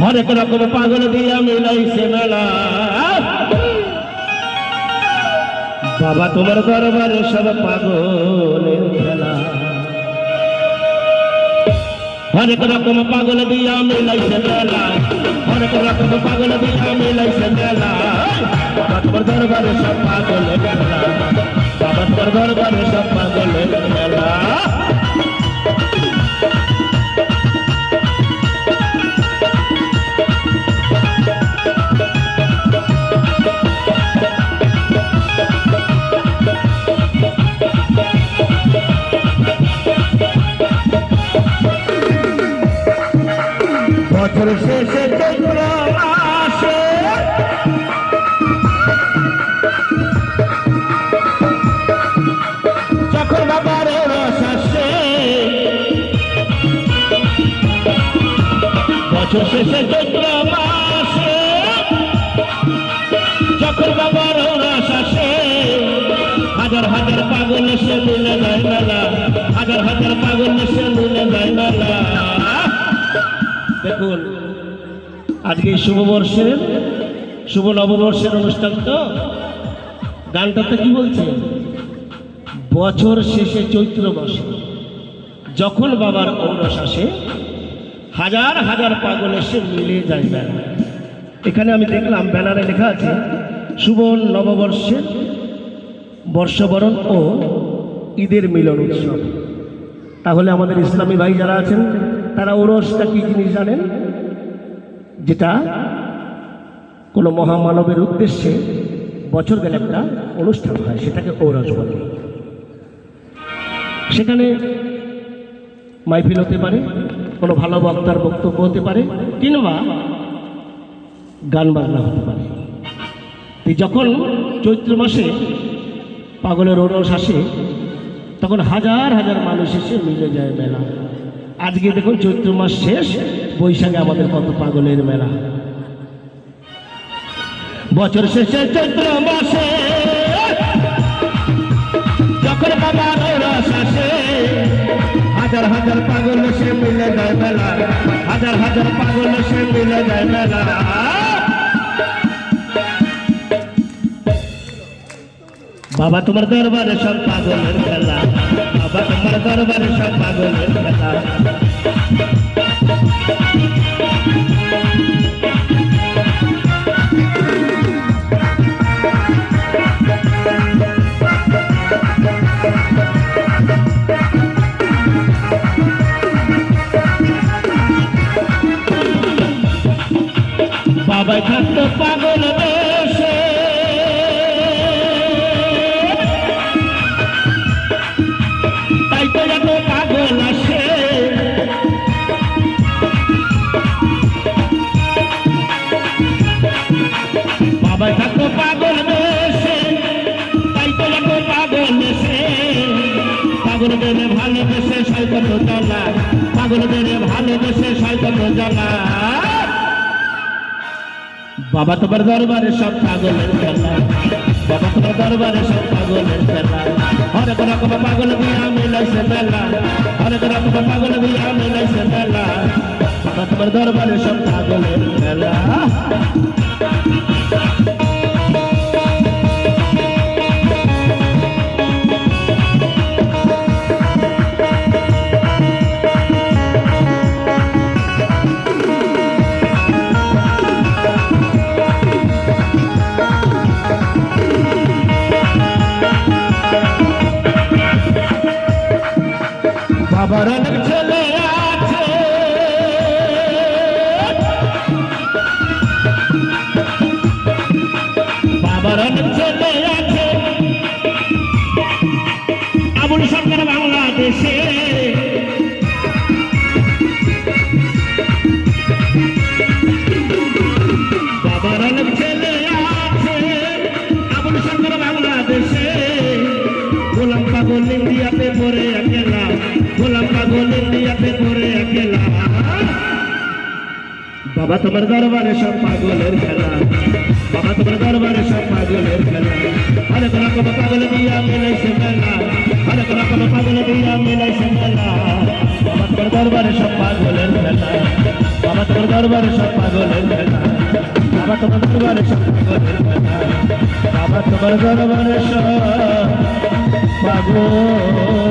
হরেক রকম পাগল দিয়া মিলাইছে মেলা। বাবা, তোমার দরবারে সব পাগলের খেলা। হরেক রকম পাগল দিয়া মিলাইছে মেলা। হরেক রকম পাগল দিয়া মিলাইছে মেলা। বাবা, তোমার দরবারে সব পাগলের খেলা। বাবা, তোমার দরবারে সব পাগলের খেলা। বছর শেষে চৈত্র মাসে। যখন বাবার রস আসে, বছর শেষে চৈত্র মাসে, যখন বাবার রস আসে, হাজার হাজার পাগল সে মেলা। দেখুন আজকে শুভবর্ষের শুভ নববর্ষের অনুষ্ঠান তো। গানটাতে কি বলছে? বছর শেষে চৈত্র মাসে। যখন বাবার ঔরস আসে, হাজার হাজার পাগল এসে মিলে যায় ব্যানার। এখানে আমি দেখলাম ব্যানারে লেখা আছে, শুভ নববর্ষের বর্ষবরণ ও ঈদের মিলন উৎসব। তাহলে আমাদের ইসলামী ভাই যারা আছেন, তারা ওরসটা কি জিনিস জানেন? যেটা কোনো মহামানবের উদ্দেশ্যে বছর গেলে একটা অনুষ্ঠান হয়, সেটাকে ঔরস বলে। সেখানে মাইফিল হতে পারে, কোনো ভালো বক্তার বক্তব্য হতে পারে, কিংবা গান বাজনা হতে পারে। যখন চৈত্র মাসে পাগলের ওরস আসে, তখন হাজার হাজার মানুষ এসে মিলে যায় মেলা। আজকে দেখুন চৈত্র মাস শেষ, বৈশাখে আমাদের কত পাগলের মেলা। বছর শেষে চৈত্র মাসে, যখন হাজার হাজার পাগল সে মিলে যায় মেলা, হাজার হাজার পাগল সে মিলে যায় মেলা। বাবা, তোমার দরবারে সব পাগলের খেলা। বাবা, তোমার দরবারে সব পাগলের খেলা। বাবা থাকতো পাগল বাবা তোমার দরবারে সব পাগলের খেলা, বাবা তোমার দরবারে সব পাগলের খেলা। হরেক রকম পাগল দিয়া মিলাইছে মেলা হরেক রকম পাগল দিয়া মিলাইছে মেলা, বাবা তোমার দরবারে সব পাগলের খেলা। বাবার অনেক ছেলে আছে। বাবার অনেক ছেলে আছে। আবুল সরকার বাংলাদেশে পাগল ইন্ডিয়াতে পড়ে একেলা। গোলাম পাগল ইন্ডিয়াতে পড়ে একেলা। বাবা, তোমার দরবারে সব পাগলের খেলা। বাবা, তোমার দরবারে সব পাগলের খেলা। অনেক রকম পাগল দিয়া মিলাইছে মেলা। অনেক রকম পাগল দিয়া মিলাইছে মেলা। বাবা, তোমার দরবারে সব পাগলের খেলা। বাবা, তোমার দরবারে সব পাগলের মেলা বাবা, তোমার দরবারে সব পাগলের মেলা বাবা, তোমার দরবারে সব পাগলের